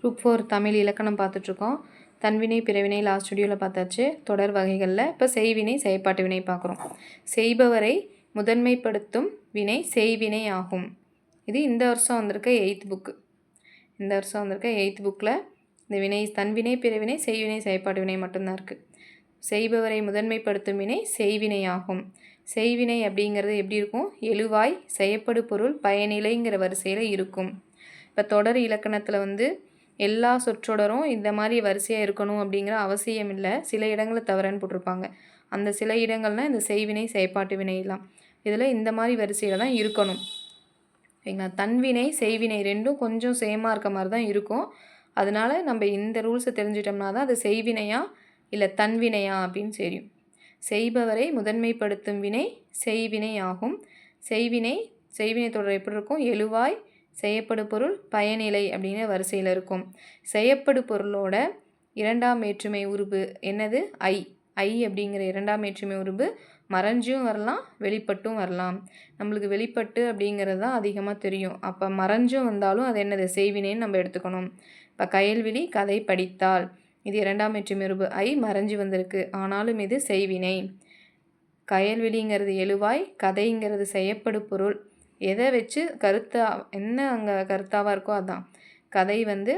Group four Tamil இலக்கணம் பார்த்துட்ருக்கோம். தன்வினை பிறவினை லாஸ்ட் ஸ்டுடியோவில் பார்த்தாச்சு. தொடர் வகைகளில். இப்போ செய்வினை செயற்பாட்டு வினை பார்க்குறோம். செய்பவரை முதன்மைப்படுத்தும் வினை செய்வினை ஆகும். இது இந்த வருஷம் வந்திருக்க எயித் புக்கு இந்த வருஷம் வந்திருக்க எயித் புக்கில் இந்த வினை தன்வினை பிறவினை செய்வினை செயற்பாட்டு வினை மட்டும்தான் இருக்குது செய்பவரை முதன்மைப்படுத்தும் வினை செய்வினை ஆகும். செய்வினை அப்படிங்கிறது எப்படி இருக்கும்? எழுவாய் செயப்படு பொருள் பயனிலைங்கிற வரிசையில் இருக்கும். இப்போ தொடர் இலக்கணத்தில் வந்து எல்லா சொற்றொடரும் இந்த மாதிரி வரிசையாக இருக்கணும் அப்படிங்கிற அவசியம் இல்லை. சில இடங்களில் தவறன்னு போட்டிருப்பாங்க. அந்த சில இடங்கள்னால் இந்த செய்வினை செயற்பாட்டு வினையெல்லாம் இதில் இந்த மாதிரி வரிசையில் தான் இருக்கணும். சரிங்களா? தன்வினை செய்வினை ரெண்டும் கொஞ்சம் சேமாக இருக்க மாதிரி தான் இருக்கும். அதனால் நம்ம இந்த ரூல்ஸை தெரிஞ்சிட்டோம்னா தான் அது செய்வினையா இல்லை தன்வினையா அப்படின்னு தெரியும். செய்பவரை முதன்மைப்படுத்தும் வினை செய்வினை ஆகும் செய்வினை செய்வினை தொடர் எப்படி இருக்கும்? எழுவாய் செய்யப்படு பொருள் பயனிலை அப்படின்னு வரிசையில் இருக்கும். செய்யப்படு பொருளோட இரண்டாம் வேற்றுமை உருபு என்னது? ஐ. ஐ அப்படிங்கிற இரண்டாம் வேற்றுமை உருபு மறைஞ்சும் வரலாம் வெளிப்பட்டும் வரலாம். நம்மளுக்கு வெளிப்பட்டு அப்படிங்கிறது தான் அதிகமாக தெரியும். அப்போ மறைஞ்சும் வந்தாலும் அது என்னது? செய்வினைன்னு நம்ம எடுத்துக்கணும். இப்போ கயல்விழி கதை படித்தால். இது இரண்டாம் வேற்றுமை உருபு ஐ மறைஞ்சு வந்திருக்கு. ஆனாலும் இது செய்வினை. கயல்விழிங்கிறது எழுவாய் கதைங்கிறது செய்யப்படு பொருள். எதை வச்சு கருத்தா என்ன அங்கே கருத்தாவாக இருக்கோ அதான். கதை வந்து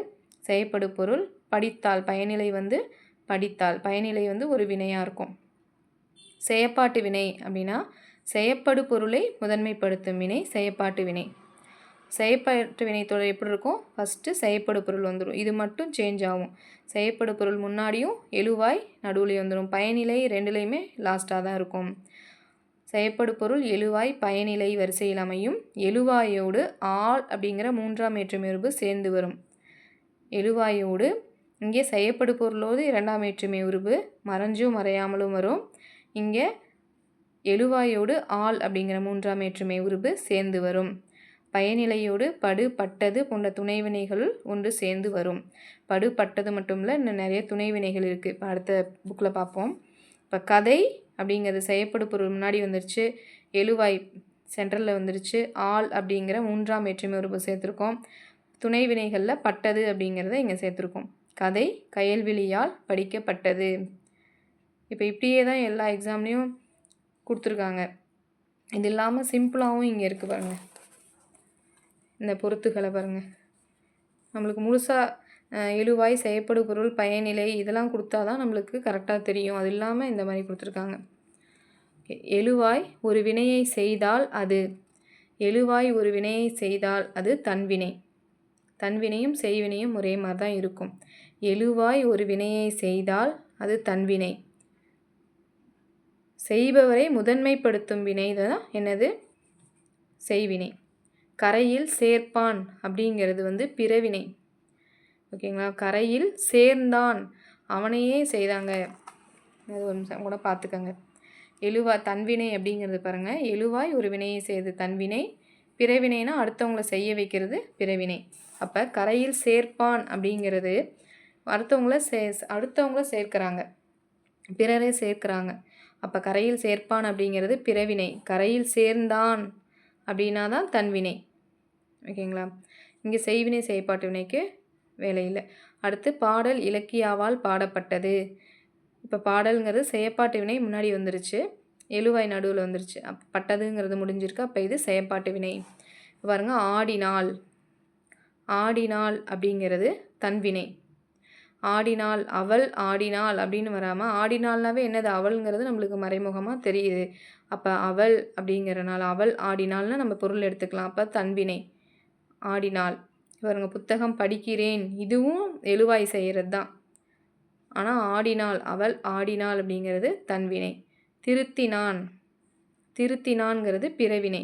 செய்யப்படு பொருள் படித்தால் பயனிலை வந்து படித்தால். பயனிலை வந்து ஒரு வினையாக இருக்கும். செயப்பாட்டு வினை அப்படின்னா செயப்படு பொருளை முதன்மைப்படுத்தும் வினை செயப்பாட்டு வினை. செயப்பாட்டு வினைத்தொடர் எப்படி இருக்கும் ஃபஸ்ட்டு செயற்படு பொருள் வந்துடும் இது மட்டும் சேஞ்ச் ஆகும். செயப்படு பொருள் முன்னாடியும் எழுவாய் நடுவுலையும் வந்துடும் பயனிலை ரெண்டுலேயுமே லாஸ்ட்டாக தான் இருக்கும். செயற்படு பொருள் எழுவாய் பயனிலை வரிசையில் அமையும். எழுவாயோடு ஆள் அப்படிங்கிற மூன்றாம் ஏற்றுமை சேர்ந்து வரும். எழுவாயோடு இங்கே செய்யப்படு பொருளோடு இரண்டாம் ஏற்றுமை உருவு மறைஞ்சும் மறையாமலும் வரும். இங்கே எழுவாயோடு ஆள் அப்படிங்கிற மூன்றாம் ஏற்றுமை உருவு சேர்ந்து வரும். பயனிலையோடு படு பட்டது போன்ற துணைவினைகள் ஒன்று சேர்ந்து வரும். படு பட்டது மட்டும் இல்லை இன்னும் நிறைய துணைவினைகள் இருக்குது இப்போ அடுத்த புக்கில் பார்ப்போம். இப்போ கதை அப்படிங்கிறது செய்யப்படு பொருள் முன்னாடி வந்துருச்சு. எழுவாய் சென்ட்ரலில் வந்துருச்சு. ஆள் அப்படிங்கிற மூன்றாம் வேற்றுமை உறுப்பு சேர்த்துருக்கோம். துணை வினைகளில் பட்டது அப்படிங்கிறத இங்கே சேர்த்துருக்கோம். கதை கயல்விழியால் படிக்கப்பட்டது. இப்போ இப்படியே தான் எல்லா எக்ஸாம்லேயும் கொடுத்துருக்காங்க. இது இல்லாமல் சிம்பிளாகவும் இங்கே இருக்குது பாருங்கள் இந்த பொருத்துகளை பாருங்கள் நம்மளுக்கு முழுசாக எழுவாய் செய்யப்படு பொருள் பயனிலை இதெல்லாம் கொடுத்தா தான் நம்மளுக்கு கரெக்டாக தெரியும். அது இல்லாமல் இந்த மாதிரி கொடுத்துருக்காங்க. எழுவாய் ஒரு வினையை செய்தால் அது. எழுவாய் ஒரு வினையை செய்தால் அது தன்வினை தன்வினையும் செய்வினையும் ஒரே மாதிரி தான் இருக்கும். எழுவாய் ஒரு வினையை செய்தால் அது தன்வினை செய்பவரை முதன்மைப்படுத்தும் வினை தான் என்னது? செய்வினை. கரையில் சேர்ப்பான் அப்படிங்கிறது வந்து பிறவினை. ஓகேங்களா? கரையில் சேர்ந்தான். அவனையே செய்தாங்க. அது ஒரு நிமிஷம் கூட பார்த்துக்கங்க. எழுவா தன்வினை அப்படிங்கிறது பாருங்கள் எழுவாய் ஒரு வினையை செய்து தன்வினை பிறவினைனா அடுத்தவங்கள செய்ய வைக்கிறது பிறவினை. அப்போ கரையில் சேர்ப்பான் அப்படிங்கிறது அடுத்தவங்கள சே அடுத்தவங்கள சேர்க்குறாங்க. பிறரை சேர்க்குறாங்க. அப்போ கரையில் சேர்ப்பான் அப்படிங்கிறது பிறவினை. கரையில் சேர்ந்தான் அப்படின்னா தான் தன்வினை ஓகேங்களா? இங்கே செய்வினை செய்யப்பாட்டு வினைக்கு வேலையில். அடுத்து பாடல் இலக்கியாவால் பாடப்பட்டது. இப்போ பாடலுங்கிறது செயப்பாட்டு வினை முன்னாடி வந்துருச்சு. எழுவாய் நடுவில் வந்துருச்சு. அப் பட்டதுங்கிறது முடிஞ்சிருக்கு. அப்போ இது செயப்பாட்டு வினை. பாருங்கள் ஆடினால். ஆடினாள் அப்படிங்கிறது தன்வினை ஆடினாள் அவள் ஆடினாள் அப்படின்னு வராமல் ஆடினாள்னாவே என்னது? அவள்ங்கிறது நம்மளுக்கு மறைமுகமாக தெரியுது. அப்போ அவள் அப்படிங்கிறனால அவள் ஆடினாள்னு நம்ம பொருள் எடுத்துக்கலாம். அப்போ தன்வினை ஆடினாள் பாருங்கள் புத்தகம் படிக்கிறேன். இதுவும் எழுவாய் செய்கிறது தான் ஆனால் ஆடினாள் அவள் ஆடினாள் அப்படிங்கிறது தன்வினை திருத்தினான். திருத்தினான்ங்கிறது பிறவினை.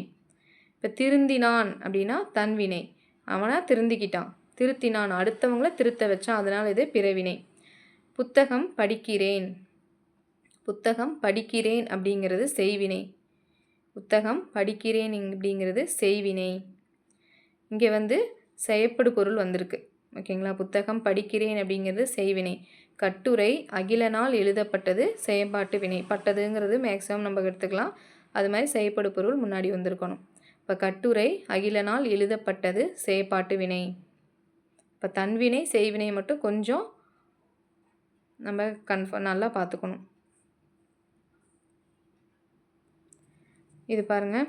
இப்போ திருந்தினான் அப்படின்னா தன்வினை அவனாக திருந்திக்கிட்டான். திருத்தினான். அடுத்தவங்கள திருத்த வச்சான். அதனால் இது பிறவினை. புத்தகம் படிக்கிறேன். புத்தகம் படிக்கிறேன் அப்படிங்கிறது செய்வினை. புத்தகம் படிக்கிறேன் அப்படிங்கிறது செய்வினை. இங்கே வந்து செயப்படு பொருள் வந்திருக்கு. ஓகேங்களா? புத்தகம் படிக்கிறேன் அப்படிங்கிறது செய்வினை. கட்டுரை அகிலனால் எழுதப்பட்டது செயற்பாட்டு வினை. பட்டதுங்கிறது மேக்ஸிமம் நம்ம எடுத்துக்கலாம். அது மாதிரி செயப்படு பொருள் முன்னாடி வந்திருக்கணும். இப்போ கட்டுரை அகிலனால் எழுதப்பட்டது செயற்பாட்டு வினை. இப்போ தன்வினை செய்வினை மட்டும் கொஞ்சம் நம்ம கன்ஃபார்ம் நல்லா பார்த்துக்கணும். இது பாருங்கள்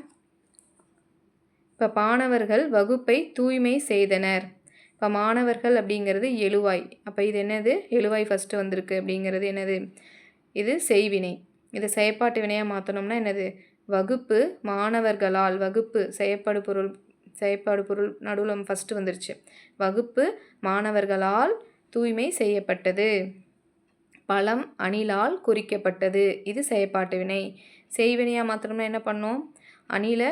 இப்போ மாணவர்கள் வகுப்பை தூய்மை செய்தனர். இப்போ மாணவர்கள் அப்படிங்கிறது எழுவாய். அப்போ இது என்னது? எழுவாய் ஃபஸ்ட்டு வந்திருக்கு அப்படிங்கிறது என்னது? இது செய்வினை. இதை செயற்பாட்டு வினையாக மாற்றணும்னா என்னது? வகுப்பு மாணவர்களால் வகுப்பு செயற்பாடு பொருள் செயற்பாடு பொருள் நடுவில் ஃபஸ்ட்டு வந்துருச்சு. வகுப்பு மாணவர்களால் தூய்மை செய்யப்பட்டது. பழம் அணிலால் குறிக்கப்பட்டது. இது செயற்பாட்டு வினை. செய்வினையாக மாத்திரம்னா என்ன பண்ணோம்? அணிலை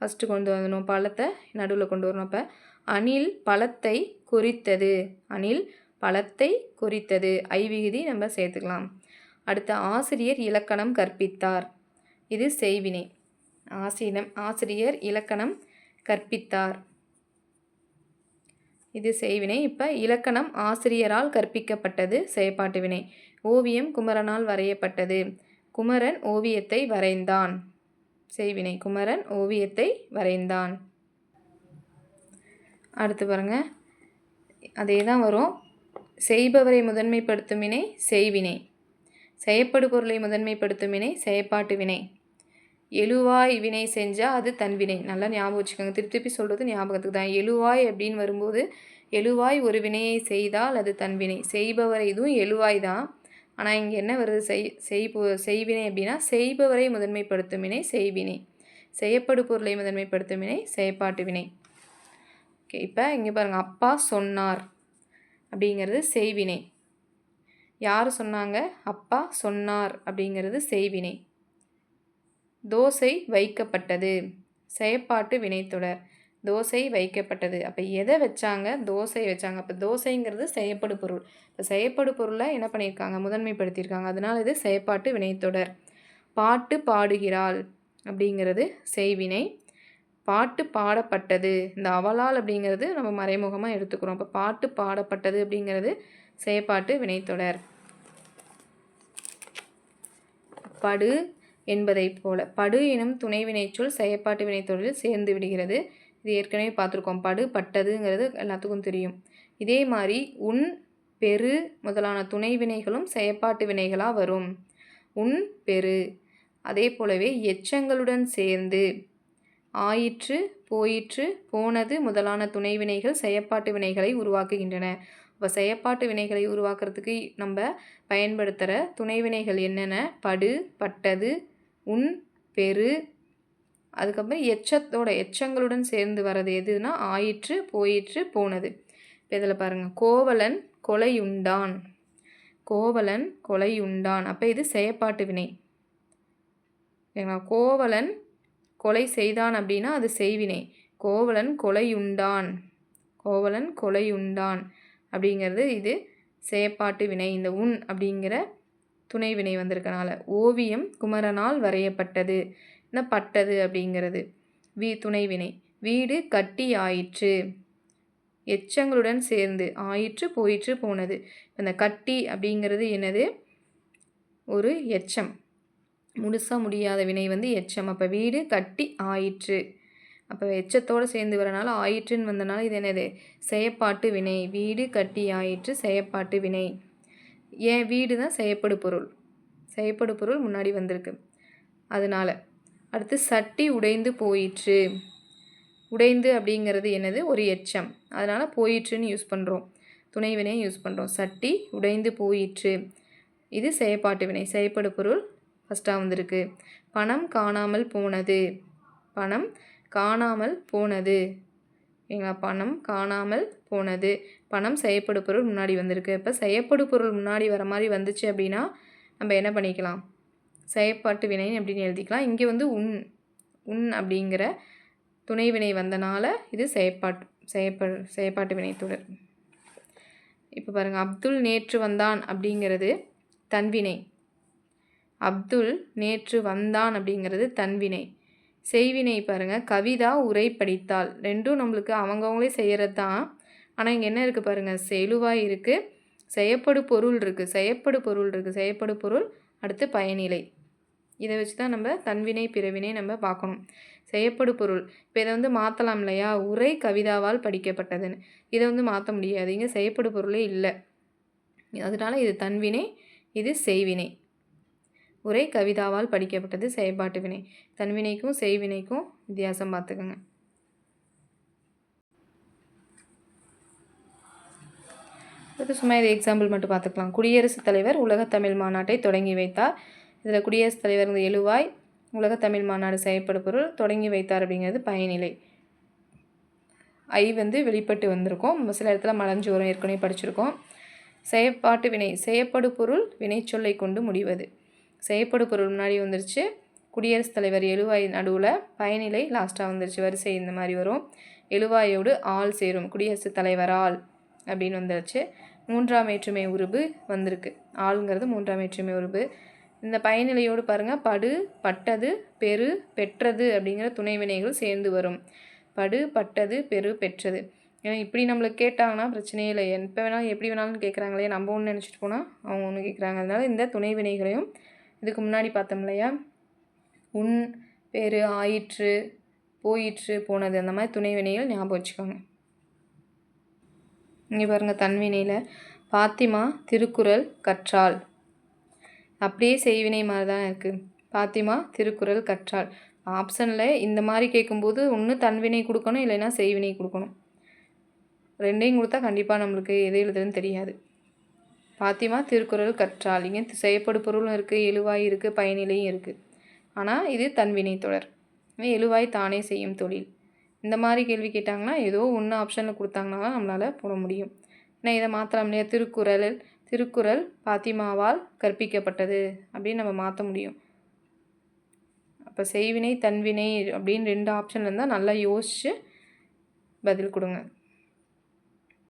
ஃபஸ்ட்டு கொண்டு வரணும் பழத்தை நடுவில் கொண்டு வரணும். அப்போ அணில் பழத்தை குறித்தது. அணில் பழத்தை குறித்தது. ஐவிகுதி நம்ம சேர்த்துக்கலாம். அடுத்த ஆசிரியர் இலக்கணம் கற்பித்தார். இது செய்வினை. ஆசிரியம் ஆசிரியர் இலக்கணம் கற்பித்தார். இது செய்வினை. இப்போ இலக்கணம் ஆசிரியரால் கற்பிக்கப்பட்டது. செயற்பாட்டு வினை. ஓவியம் குமரனால் வரையப்பட்டது. குமரன் ஓவியத்தை வரைந்தான். செய்வினை குமரன் ஓவியத்தை வரைந்தான். அடுத்து பாருங்கள் அதே தான் வரும். செய்பவரை முதன்மைப்படுத்தும் வினை செய்வினை. செயப்படு பொருளை முதன்மைப்படுத்தும் வினை செயற்பாட்டு வினை. எழுவாய் வினை செஞ்சால் அது தன்வினை நல்லா ஞாபகம் வச்சுக்கோங்க. திருப்பி திருப்பி சொல்கிறது ஞாபகத்துக்கு தான். எழுவாய் அப்படின்னு வரும்போது எழுவாய் ஒரு வினையை செய்தால் அது தன்வினை செய்பவரை இதுவும் எழுவாய் தான். ஆனால் இங்கே என்ன வருது? செய் செய்பு செய்வினை அப்படின்னா செய்பவரை முதன்மைப்படுத்தும் வினை செய்வினை. செய்யப்படு பொருளை முதன்மைப்படுத்தும் வினை செயற்பாட்டு வினை ஓகே இப்போ இங்கே பாருங்கள் அப்பா சொன்னார் அப்படிங்கிறது செய்வினை. யார் சொன்னாங்க? அப்பா சொன்னார் அப்படிங்கிறது செய்வினை. தோசை வைக்கப்பட்டது. செயற்பாட்டு வினைத்தொடர். தோசை வைக்கப்பட்டது. அப்போ எதை வச்சாங்க? தோசை வச்சாங்க. அப்போ தோசைங்கிறது செயப்படு பொருள். இப்போ செயற்படு பொருளை என்ன பண்ணியிருக்காங்க முதன்மைப்படுத்தியிருக்காங்க அதனால் இது செயற்பாட்டு வினைத்தொடர் பாட்டு பாடுகிறாள் அப்படிங்கிறது செய்வினை. பாட்டு பாடப்பட்டது. இந்த அவளால் அப்படிங்கிறது நம்ம மறைமுகமாக எடுத்துக்கிறோம். அப்போ பாட்டு பாடப்பட்டது அப்படிங்கிறது செயப்பாட்டு வினைத்தொடர் படு என்பதைப் போல. படு எனும் துணை வினைச்சொல் செயப்பாட்டு வினைத்தொடரில் சேர்ந்து விடுகிறது. இது ஏற்கனவே பார்த்துருக்கோம். படு பட்டதுங்கிறது எல்லாத்துக்கும் தெரியும். இதே மாதிரி உன் பெரு முதலான துணை வினைகளும் செயற்பாட்டு வினைகளாக வரும். உன் பெரு. அதே போலவே எச்சங்களுடன் சேர்ந்து ஆயிற்று போயிற்று போனது முதலான துணை வினைகள் செயற்பாட்டு வினைகளை உருவாக்குகின்றன. இப்போ செயற்பாட்டு வினைகளை உருவாக்குறதுக்கு நம்ம பயன்படுத்துகிற துணை வினைகள் என்னென்ன? படு பட்டது உன் பெரு அதுக்கப்புறம் எச்சத்தோட எச்சங்களுடன் சேர்ந்து வர்றது எதுனா ஆயிற்று போயிற்று போனது. இப்போ இதில் பாருங்கள் கோவலன் கொலையுண்டான். கோவலன் கொலையுண்டான். அப்போ இது செயப்பாட்டு வினை. ஏன்னா கோவலன் கொலை செய்தான் அப்படின்னா அது செய்வினை. கோவலன் கொலையுண்டான். கோவலன் கொலையுண்டான். அப்படிங்கிறது இது செயப்பாட்டு வினை. இந்த உன் அப்படிங்கிற துணை வினை வந்திருக்கனால. ஓவியம் குமரனால் வரையப்பட்டது. பட்டது அப்படிங்கிறது? வீ துணை வினை. வீடு கட்டி ஆயிற்று. எச்சங்களுடன் சேர்ந்து ஆயிற்று போயிற்று போனது. இந்த கட்டி அப்படிங்கிறது என்னது? ஒரு எச்சம். முழுசாக முடியாத வினை வந்து எச்சம். அப்போ வீடு கட்டி ஆயிற்று. அப்போ எச்சத்தோடு சேர்ந்து வரனால ஆயிற்றுன்னு வந்தனால இது என்னது? செயப்பாட்டு வினை. வீடு கட்டி ஆயிற்று செயப்பாட்டு வினை. ஏன் வீடு தான் செயப்படு பொருள். செயப்படு பொருள் முன்னாடி வந்திருக்கு. அதனால் அடுத்து சட்டி உடைந்து போயிற்று. உடைந்து அப்படிங்கிறது என்னது? ஒரு எச்சம். அதனால் போயிற்றுன்னு யூஸ் பண்ணுறோம் துணை வினையை யூஸ் பண்ணுறோம் சட்டி உடைந்து போயிற்று. இது செயப்பாட்டு வினை. செயப்படு பொருள் ஃபஸ்ட்டாக வந்திருக்கு. பணம் காணாமல் போனது. பணம் காணாமல் போனது. எங்களா பணம் காணாமல் போனது. பணம் செய்யப்படு பொருள் முன்னாடி வந்திருக்கு. இப்போ செய்யப்படு பொருள் முன்னாடி வர மாதிரி வந்துச்சு அப்படின்னா நம்ம என்ன பண்ணிக்கலாம்? செயற்பாட்டு வினை அப்படின்னு எழுதிக்கலாம். இங்கே வந்து உன் உன் அப்படிங்கிற துணை வினை வந்தனால இது செயற்பாட்டு செயற்ப செயற்பாட்டு வினை தொடர். இப்போ பாருங்கள் அப்துல் நேற்று வந்தான் அப்படிங்கிறது தன்வினை அப்துல் நேற்று வந்தான் அப்படிங்கிறது தன்வினை செய்வினை பாருங்கள் கவிதா உரை படித்தாள். ரெண்டும் நம்மளுக்கு அவங்கவுங்களே செய்கிறது தான். ஆனால் இங்கே என்ன இருக்குது பாருங்கள் செலுவாக இருக்குது செயப்படு பொருள் இருக்குது செய்யப்படு பொருள் இருக்குது செயப்படு பொருள் அடுத்து பயனிலை. இதை வச்சு தான் நம்ம தன்வினை பிறவினை நம்ம பார்க்கணும். செய்யப்படு பொருள். இப்போ இதை வந்து மாற்றலாம் இல்லையா? உரை கவிதாவால் படிக்கப்பட்டதுன்னு. இதை வந்து மாற்ற முடியாது. இங்கே செய்யப்படு பொருளே இல்லை. அதனால இது தன்வினை இது செய்வினை. உரை கவிதாவால் படிக்கப்பட்டது செயற்பாட்டு வினை. தன்வினைக்கும் செய்வினைக்கும் வித்தியாசம் பார்த்துக்கோங்க. இது சும்மா இது எக்ஸாம்பிள் மட்டும் பார்த்துக்கலாம். குடியரசுத் தலைவர் உலகத்தமிழ் மாநாட்டை தொடங்கி வைத்தார். இதில் குடியரசுத் தலைவர் இந்த எழுவாய் உலகத்தமிழ் மாநாடு செயற்படு பொருள் தொடங்கி வைத்தார் அப்படிங்கிறது பயனிலை. ஐ வந்து வெளிப்பட்டு வந்திருக்கும். சில இடத்துல மலஞ்சு வரும் ஏற்கனவே படிச்சிருக்கோம். செயற்பாட்டு வினை செயற்படு பொருள் வினைச்சொல்லை கொண்டு முடிவது. செயற்படு பொருள் முன்னாடி வந்துருச்சு. குடியரசுத் தலைவர் எழுவாய் நடுவில் பயனிலை லாஸ்ட்டாக வந்துருச்சு. வரிசை இந்த மாதிரி வரும். எழுவாயோடு ஆள் சேரும். குடியரசுத் தலைவரால். அப்படின்னு வந்துருச்சு மூன்றாம் வேற்றுமை உருபு வந்திருக்கு. ஆளுங்கிறது மூன்றாம் வேற்றுமை உருபு இந்த பயனிலையோடு பாருங்கள் படு பட்டது பெரு பெற்றது அப்படிங்கிற துணை வினைகள் சேர்ந்து வரும். படு பட்டது பெரு பெற்றது. ஏன்னா இப்படி நம்மளுக்கு கேட்டாங்கன்னா பிரச்சனையே இல்லை எப்போ வேணாலும் எப்படி வேணாலும் கேட்குறாங்களே நம்ம ஒன்று நினச்சிட்டு போனால் அவங்க ஒன்று கேட்குறாங்க அதனால இந்த துணை வினைகளையும் இதுக்கு முன்னாடி பார்த்தோம் இல்லையா? உன் பேர் ஆயிற்று போயிற்று போனது அந்த மாதிரி துணை வினைகள் ஞாபகம் வச்சுக்கோங்க. இங்கே பாருங்கள் தன்வினையில். பாத்திமா திருக்குறள் கற்றாள். அப்படியே செய்வினை மாதிரி தான் இருக்குது பாத்திமா திருக்குறள் கற்றாள். ஆப்ஷனில் இந்த மாதிரி கேட்கும்போது ஒன்று தன்வினை கொடுக்கணும் இல்லைன்னா செய்வினை கொடுக்கணும். ரெண்டையும் கொடுத்தா கண்டிப்பாக நம்மளுக்கு எது எழுதுறதுன்னு தெரியாது. பாத்திமா திருக்குறள் கற்றாள். இங்கே செய்யப்படு பொருளும் இருக்குது எழுவாய் இருக்குது பயனிலையும் இருக்குது ஆனால் இது தன்வினை தொடர். எழுவாய் தானே செய்யும் தொழில். இந்த மாதிரி கேள்வி கேட்டாங்கன்னா ஏதோ ஒன்று ஆப்ஷனில் கொடுத்தாங்கன்னா நம்மளால் போட முடியும். ஏன்னா இதை மாற்றலாம் இல்லையா? திருக்குறள் திருக்குறள் பாத்திமாவால் கற்பிக்கப்பட்டது அப்படின்னு நம்ம மாற்ற முடியும். அப்போ செய்வினை தன்வினை அப்படின்னு ரெண்டு ஆப்ஷன் இருந்தால் நல்லா யோசித்து பதில் கொடுங்க.